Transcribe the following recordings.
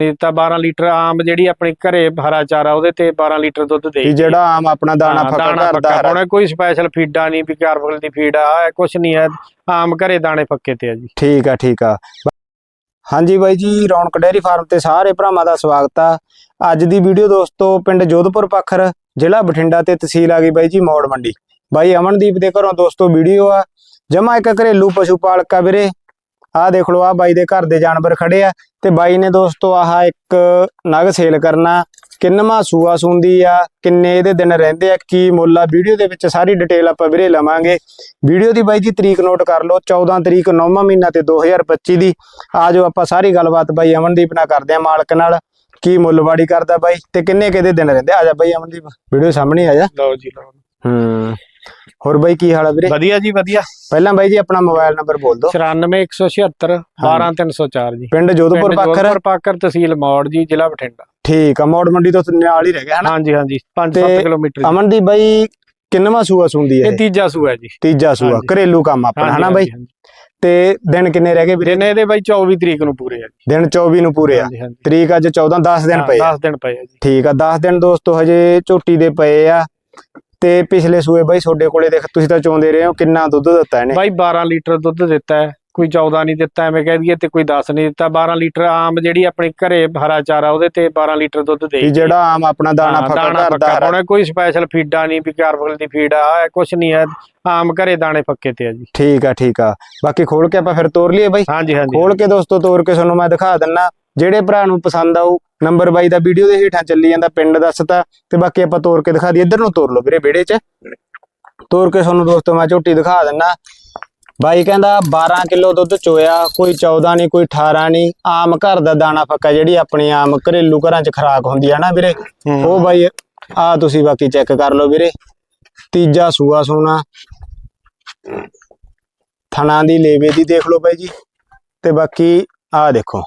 ਦਿੱਤਾ 12 ਲੀਟਰ ਆਮ ਜਿਹੜੀ ਆਪਣੀ ਘਰੇ ਹਰਾ ਚਾਰਾ ਉਹਦੇ ਤੇ 12 ਲੀਟਰ ਦੁੱਧ ਦੇ ਕਿ ਜਿਹੜਾ ਆਮ ਆਪਣਾ ਦਾਣਾ ਹਾਂ, ਫੱਕਾ ਕਰਦਾ ਫੱਕਾ। ਪਾਉਣਾ ਕੋਈ ਸਪੈਸ਼ਲ ਫੀਡਾ ਨਹੀਂ ਵੀ ਕਾਰਬਲ ਦੀ ਫੀਡ ਆ ਕੁਝ ਨਹੀਂ ਹੈ। ਆਮ ਘਰੇ ਦਾਣੇ ਫੱਕੇ ਤੇ ਆ ਜੀ। ਠੀਕ ਆ ਠੀਕ ਆ। ਹਾਂਜੀ ਬਾਈ ਜੀ ਰੌਣਕ ਡੇਅਰੀ ਫਾਰਮ ਤੇ ਸਾਰੇ ਭਰਾਵਾਂ ਦਾ ਸਵਾਗਤ ਆ। ਅੱਜ ਦੀ ਵੀਡੀਓ ਦੋਸਤੋ ਪਿੰਡ ਜੋਧਪੁਰ ਪੱਖਰ ਜ਼ਿਲ੍ਹਾ ਬਠਿੰਡਾ ਤੇ ਤਹਿਸੀਲ ਆ ਗਈ ਬਾਈ ਜੀ ਮੌੜ ਮੰਡੀ। ਬਾਈ ਅਮਨਦੀਪ ਦੇ ਘਰੋਂ ਦੋਸਤੋ ਵੀਡੀਓ ਆ। ਜਮਾ ਇੱਕ ਘਰੇਲੂ ਪਸ਼ੂ ਪਾਲਕ ਵੀਰੇ ਆਹ ਦੇਖ ਲਓ ਆ ਬਾਈ ਦੇ ਘਰ ਦੇ ਜਾਨਵਰ ਖੜੇ ਆ ਤੇ ਬਾਈ ਨੇ ਦੋਸਤੋ ਆਹ ਇੱਕ ਨਗ ਸੇਲ ਕਰਨਾ। ਕਿੰਨਵਾਂ ਸੂਆ ਸੁੰਦੀ ਆ ਕਿੰਨੇ ਇਹਦੇ ਦਿਨ ਰਹਿੰਦੇ ਆ ਕੀ ਮੁੱਲ ਆ ਵੀਡੀਓ ਦੇ ਵਿੱਚ ਸਾਰੀ ਡਿਟੇਲ ਆਪਾਂ ਵੀਰੇ ਲਵਾਂਗੇ। ਵੀਡੀਓ ਦੀ ਬਾਈ ਜੀ ਤਰੀਕ ਨੋਟ ਕਰ ਲਓ 14 ਤਰੀਕ 9ਵਾਂ ਮਹੀਨਾ ਤੇ 2025 ਦੀ। ਆਜੋ ਆਪਾਂ ਸਾਰੀ ਗੱਲਬਾਤ ਬਾਈ ਅਮਨਦੀਪ ਨਾਲ ਕਰਦੇ ਆ ਮਾਲਕ ਨਾਲ ਕੀ ਮੁੱਲਵਾੜੀ ਕਰਦਾ ਬਾਈ ਤੇ ਕਿੰਨੇ ਕਿਹਦੇ ਦਿਨ ਰਹਿੰਦੇ ਆ ਜਾ ਬਾਈ ਅਮਨਦੀਪ ਵੀਡੀਓ ਸਾਹਮਣੇ ਆ ਜਾ। ਲਓ ਜੀ ਲਓ। ਹੂੰ। ਹੋਰ ਬਾਈ ਕੀ ਹਾਲ ਆ ਵੀਰੇ? ਵਧੀਆ ਜੀ ਵਧੀਆ। ਪਹਿਲਾਂ ਬਾਈ ਜੀ ਆਪਣਾ ਮੋਬਾਈਲ ਨੰਬਰ ਬੋਲ ਦਿਓ। 94176 12304 ਜੀ। ਪਿੰਡ ਜੋਧਪੁਰ ਪੱਖਰ ਜੋਧਪੁਰ ਪਾਕਰ ਤਹਿਸੀਲ ਮੌੜ ਜੀ ਜ਼ਿਲ੍ਹਾ ਬਠਿੰਡਾ। ਠੀਕ ਆ ਮੋੜ ਮੰਡੀ ਤੋਂ ਨਾਲ ਹੀ ਰਹਿ ਗਿਆ ਹਨਾ? ਹਾਂਜੀ ਹਾਂਜੀ 5-7 ਤੇ ਕਿਲੋਮੀਟਰ। ਅਮਨਦੀਪ ਬਾਈ ਕਿੰਨਵਾਂ ਸੂਆ ਸੁੰਦੀ ਹੈ ਇਹ ਤੀਜਾ ਸੂਆ ਜੀ। ਤੀਜਾ ਸੂਆ। ਘਰੇਲੂ ਕੰਮ ਆਪਣਾ ਹਨਾ ਬਾਈ? ਤੇ ਦਿਨ ਕਿੰਨੇ ਰਹਿ ਗਏ ਵੀਰੇ? ਇਹਦੇ ਬਾਈ 24 ਤਰੀਕ ਨੂੰ ਪੂਰੇ ਆ ਦਿਨ 24 ਨੂੰ ਪੂਰੇ ਆ। ਤਰੀਕ ਅੱਜ 14 10 ਦਿਨ ਪਏ ਆ। 10 ਦਿਨ ਪਏ ਆ ਜੀ। ਠੀਕ ਆ 10 ਦਿਨ ਦੋਸਤੋ ਹਜੇ ਝੋਟੀ ਦੇ ਪਏ ਆ। ਤੇ ਪਿਛਲੇ ਸੂਏ ਬਾਈ ਤੁਹਾਡੇ ਕੋਲੇ ਦੇਖ ਤੁਸੀਂ ਤਾਂ ਚੋਂਦੇ ਰਹੇ ਹੋ ਕਿੰਨਾ ਦੁੱਧ ਦਿੱਤਾ ਇਹਨੇ? ਬਾਈ 12 ਲੀਟਰ ਦੁੱਧ ਦਿੱਤਾ ਹੈ ਕੋਈ 14 ਨਹੀਂ ਦਿੱਤਾ ਐਵੇਂ ਕਹਿ ਦਈਏ ਤੇ ਕੋਈ 10 ਨਹੀਂ ਦਿੱਤਾ। 12 ਲੀਟਰ ਆਮ ਜਿਹੜੀ ਆਪਣੀ ਘਰੇ ਹਰਾ ਚਾਰਾ ਉਹਦੇ ਤੇ 12 ਲੀਟਰ ਦੁੱਧ ਦੇ ਜਿਹੜਾ ਆਮ ਆਪਣਾ ਦਾਣਾ ਫੱਕਾ ਕਰਦਾ ਪਾਉਣਾ ਕੋਈ ਸਪੈਸ਼ਲ ਫੀਡਾ ਨਹੀਂ ਵੀ ਕਾਰਬਲ ਦੀ ਫੀਡ ਆ ਕੁਝ ਨਹੀਂ ਹੈ ਆਮ ਘਰੇ ਦਾਣੇ ਫੱਕੇ ਤੇ ਆ ਜੀ। ਠੀਕ ਆ ਠੀਕ ਆ। ਬਾਕੀ ਖੋਲ ਕੇ ਆਪਾਂ ਫਿਰ ਤੋਰ ਲਈਏ ਬਾਈ? ਹਾਂਜੀ ਹਾਂਜੀ। ਖੋਲ ਕੇ ਦੋਸਤੋ ਤੋਰ ਕੇ ਤੁਹਾਨੂੰ ਮੈਂ ਦਿਖਾ ਦਿੰਨਾ। ਜਿਹੜੇ ਭਰਾ ਨੂੰ ਪਸੰਦ ਆਊ ਨੰਬਰ ਬਾਈ ਦਾ ਵੀਡੀਓ ਦੇ ਹੇਠਾਂ ਚੱਲੀ ਜਾਂਦਾ ਪਿੰਡ ਦੱਸਤਾ ਤੇ ਬਾਕੀ ਆਪਾਂ ਤੋਰ ਕੇ ਦਿਖਾ ਦਈਏ ਇੱਧਰ ਨੂੰ ਤੋਰ ਲਓ ਵੀਰੇ ਵਿਹੜੇ 'ਚ। ਤੋਰ ਕੇ ਤੁਹਾਨੂੰ ਦੋਸਤੋ ਮੈਂ ਝੋਟੀ ਦਿਖਾ ਦਿੰਨਾ। ਬਾਈ ਕਹਿੰਦਾ 12 ਕਿਲੋ ਦੁੱਧ ਚੋਇਆ ਕੋਈ 14 ਨਹੀਂ ਕੋਈ 18 ਨਹੀਂ ਆਮ ਘਰ ਦਾ ਦਾਣਾ ਫੱਕਾ ਜਿਹੜੀ ਆਪਣੀ ਆਮ ਘਰੇਲੂ ਘਰਾਂ 'ਚ ਖਰਾਕ ਹੁੰਦੀ ਆ ਨਾ ਵੀਰੇ। ਹੂੰ। ਉਹ ਬਾਈ ਆ ਤੁਸੀਂ ਬਾਕੀ ਚੈੱਕ ਕਰ ਲਓ ਵੀਰੇ। ਤੀਜਾ ਸੂਆ ਸੋਨਾ। ਥਣਾ ਦੀ ਲੇਵੇ ਦੀ ਦੇਖ ਲਓ ਬਾਈ ਜੀ। ਤੇ ਬਾਕੀ ਆ ਦੇਖੋ।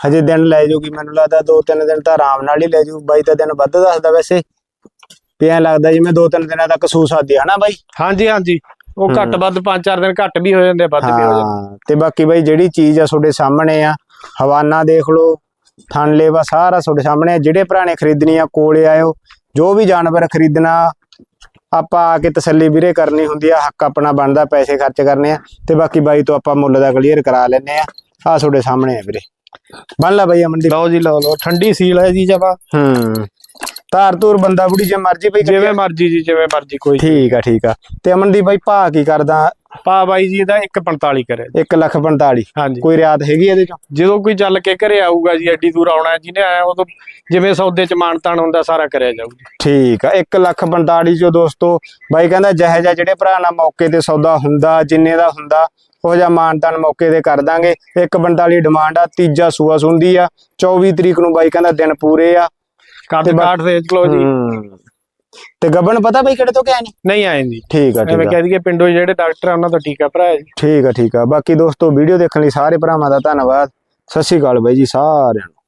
ਹਜੇ ਦਿਨ ਲੈ ਜੂਗੀ ਮੈਨੂੰ ਲੱਗਦਾ ਦੋ ਤਿੰਨ ਦਿਨ ਤਾਂ ਆਰਾਮ ਨਾਲ ਹੀ ਲੈ ਜੂ ਬਾਈ ਤਾਂ ਦਿਨ ਵੱਧ ਦੱਸਦਾ ਵੈਸੇ। ਵੀ ਐਂ ਲੱਗਦਾ ਜਿਵੇਂ ਦੋ ਤਿੰਨ ਦਿਨਾਂ ਤੱਕ ਸੂ ਸਕਦੀ ਆ ਨਾ ਬਾਈ? ਹਾਂਜੀ ਹਾਂਜੀ। ਉਹ ਘੱਟ ਵੱਧ 5-4 ਦਿਨ ਘੱਟ ਵੀ ਹੋ ਜਾਂਦੇ ਵੱਧ ਵੀ ਹੋ ਜਾਂਦੇ ਹਾਂ ਤੇ ਬਾਕੀ ਬਾਈ ਜਿਹੜੀ ਚੀਜ਼ ਆ ਤੁਹਾਡੇ ਸਾਹਮਣੇ ਆ ਹਵਾਨਾ ਦੇਖ ਲਓ ਥਣ ਲੇਵਾ ਸਾਰਾ ਤੁਹਾਡੇ ਸਾਹਮਣੇ ਆ ਜਿਹੜੇ ਨੇ ਖਰੀਦਣੀ ਆ ਕੋਲੇ ਆਇਓ ਜੋ ਵੀ ਜਾਨਵਰ ਖਰੀਦਣਾ ਆਪਾਂ ਆ ਕੇ ਤਸੱਲੀ ਵੀਰੇ ਕਰਨੀ ਹੁੰਦੀ ਆ ਹੱਕ ਆਪਣਾ ਬਣਦਾ ਪੈਸੇ ਖਰਚ ਕਰਨੇ ਆ ਤੇ ਬਾਕੀ ਬਾਈ ਤੋਂ ਆਪਾਂ ਮੁੱਲ ਦਾ ਕਲੀਅਰ ਕਰਾ ਲੈਨੇ ਆ। ਆ ਤੁਹਾਡੇ ਸਾਹਮਣੇ ਆ ਵੀਰੇ। ਬਣ ਲਾ ਬਾਈ ਅਮਨਦੀਪ ਲਓ ਜੀ ਲਓ ਲਓ ਠੰਡੀ ਸੀਲ ਹੈ ਜੀ ਜਵਾ ਹੂੰ। ਧਾਰ ਧੂਰ ਬੰਦਾ ਬੁੜੀ ਜੇ ਮਰਜ਼ੀ ਬਈ ਜਿਵੇਂ ਮਰਜ਼ੀ ਜੀ ਜਿਵੇਂ ਮਰਜ਼ੀ ਕੋਈ ਠੀਕ ਆ ਠੀਕ ਆ। ਤੇ ਅਮਨਦੀਪ ਬਾਈ ਭਾ ਕੀ ਕਰਦਾ? ਪਾ ਬਾਈ ਜੀ ਦਾ 145 ਕਰੇ 1 ਲੱਖ 45 ਹਾਂਜੀ। ਕੋਈ ਰਿਆਤ ਹੈਗੀ ਇਹਦੇ ਚੋਂ? ਜਦੋਂ ਕੋਈ ਚੱਲ ਕੇ ਘਰੇ ਆਊਗਾ ਜੀ ਐਡੀ ਦੂਰ ਆਉਣਾ ਜਿਹਨੇ ਆਇਆ ਉਦੋਂ ਜਿਵੇਂ ਸੌਦੇ ਚ ਮਾਨਤਾਨ ਹੁੰਦਾ ਸਾਰਾ ਕਰਿਆ ਜਾਊ ਜੀ ਠੀਕ ਆ 1 ਲੱਖ 45 ਚੋਂ ਦੋਸਤੋ ਬਾਈ ਕਹਿੰਦਾ ਜਿਹੇ ਜਿਹਾ ਜਿਹੜੇ ਭਰਾ ਨਾਲ ਮੌਕੇ ਤੇ ਸੌਦਾ ਹੁੰਦਾ ਜਿੰਨੇ ਦਾ ਹੁੰਦਾ ਉਹ ਜਿਹਾ ਮਾਨਤਾਨ ਮੌਕੇ ਤੇ ਕਰ ਦਾਂਗੇ। 145 ਡਿਮਾਂਡ ਆ ਤੀਜਾ ਸੂਆ ਸੁੰਦੀ ਆ। 24 ਤਰੀਕ ਨੂੰ ਬਾਈ ਕਹਿੰਦਾ ਦਿਨ ਪੂਰੇ ਆ। ਬਾ- ਕਾਠ ਦੇਖ ਲਓ ਜੀ। ਤੇ ਗੱਬਣ ਪਤਾ ਬਾਈ ਕਿਹੜੇ ਤੋਂ ਕਿਹਾ ਨਹੀਂ ਨਹੀਂ ਆਏ ਜੀ ਠੀਕ ਆ ਠੀਕ ਆ। ਕਹਿ ਦਈਏ ਪਿੰਡੋਂ ਜਿਹੜੇ ਡਾਕਟਰ ਆ ਉਹਨਾਂ ਤੋਂ ਟੀਕਾ ਭਰਾਇਆ ਜੀ। ਠੀਕ ਆ ਠੀਕ ਆ। ਬਾਕੀ ਦੋਸਤੋ ਵੀਡੀਓ ਦੇਖਣ ਲਈ ਸਾਰੇ ਭਰਾਵਾਂ ਦਾ ਧੰਨਵਾਦ। ਸਤਿ ਸ਼੍ਰੀ ਅਕਾਲ ਬਾਈ ਜੀ ਸਾਰਿਆਂ ਨੂੰ।